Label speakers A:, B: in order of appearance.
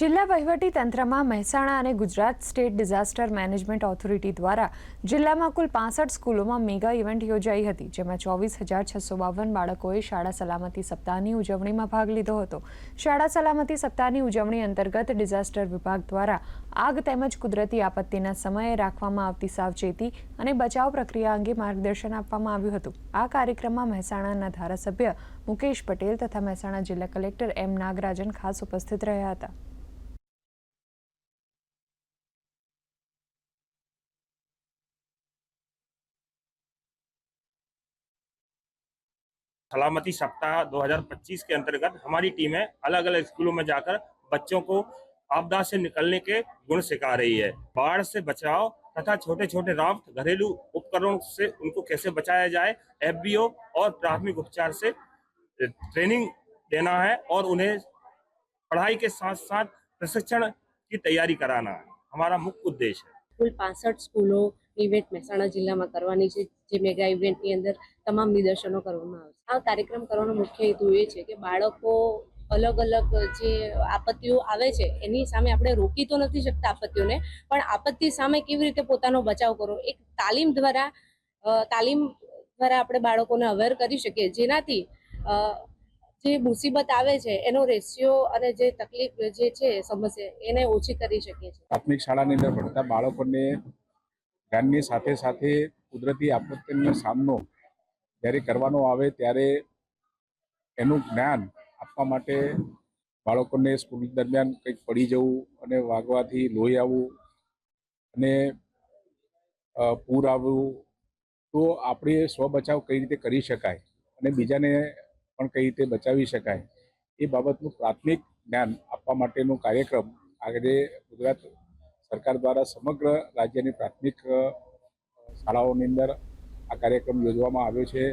A: જિલ્લા વહીવટી તંત્રમાં મહેસાણા અને Gujarat state disaster management authority દ્વારા જિલ્લામાં કુલ પાસઠ સ્કૂલોમાં મેગા ઇવેન્ટ યોજાઈ હતી, જેમાં ચોવીસ હજાર છસો બાવન બાળકોએ શાળા સલામતી સપ્તાહની ઉજવણીમાં ભાગ લીધો હતો. શાળા સલામતી સપ્તાહની ઉજવણી અંતર્ગત ડિઝાસ્ટર વિભાગ દ્વારા આગ તેમજ કુદરતી આપત્તિના સમયે રાખવામાં આવતી સાવચેતી અને બચાવ પ્રક્રિયા અંગે માર્ગદર્શન આપવામાં આવ્યું હતું. આ કાર્યક્રમમાં મહેસાણાના ધારાસભ્ય મુકેશ પટેલ તથા મહેસાણા જિલ્લા કલેક્ટર એમ નાગરાજન ખાસ ઉપસ્થિત રહ્યા હતા.
B: सलामती सप्ताह 2025 के अंतर्गत हमारी टीमें अलग अलग स्कूलों में जाकर बच्चों को आपदा से निकलने के गुण सिखा रही है। बाढ़ से बचाव तथा छोटे छोटे राफ्ट, घरेलू उपकरणों से उनको कैसे बचाया जाए एफ़ और प्राथमिक उपचार से ट्रेनिंग देना है और उन्हें पढ़ाई के साथ साथ प्रशिक्षण की तैयारी कराना है। हमारा मुख्य उद्देश्य है।
C: कुल पांसठ स्कूलों ઇવેન્ટ મહેસાણા જિલ્લામાં કરવાની છે, જે મેગા ઇવેન્ટની અંદર તમામ નિદર્શનો કરવામાં આવશે આ કાર્યક્રમ કરવાનો મુખ્ય હેતુ એ છે કે બાળકો અલગ અલગ જે આપત્તિઓ આવે છે, એની સામે આપણે રોકી તો નથી શકતા આપત્તિઓને, પણ આપત્તિ સામે કેવી રીતે પોતાનો બચાવ કરવો, એક તાલીમ દ્વારા તાલીમ દ્વારા આપણે બાળકોને અવેર કરી શકીએ. જેનાથી જે મુસીબત આવે છે, એનો રેશિયો અને જે તકલીફ જે છે, સમસ્યા, એને ઓછી કરી શકીએ છીએ.
D: પ્રાથમિક શાળાની અંદર ભણતા બાળકોને જ્ઞાનની સાથે સાથે કુદરતી આપત્તિનો સામનો જ્યારે કરવાનો આવે ત્યારે એનું જ્ઞાન આપવા માટે બાળકોને સ્કૂલ દરમિયાન કંઈક પડી જવું અને વાગવાથી લોહી આવવું અને પૂર આવવું, તો આપણે સ્વ બચાવ કઈ રીતે કરી શકાય અને બીજાને પણ કઈ રીતે બચાવી શકાય એ બાબતનું પ્રાથમિક જ્ઞાન આપવા માટેનો કાર્યક્રમ આજે ગુજરાત સરકાર દ્વારા સમગ્ર રાજ્યની પ્રાથમિક શાળાઓની અંદર આ કાર્યક્રમ યોજવામાં આવ્યો છે.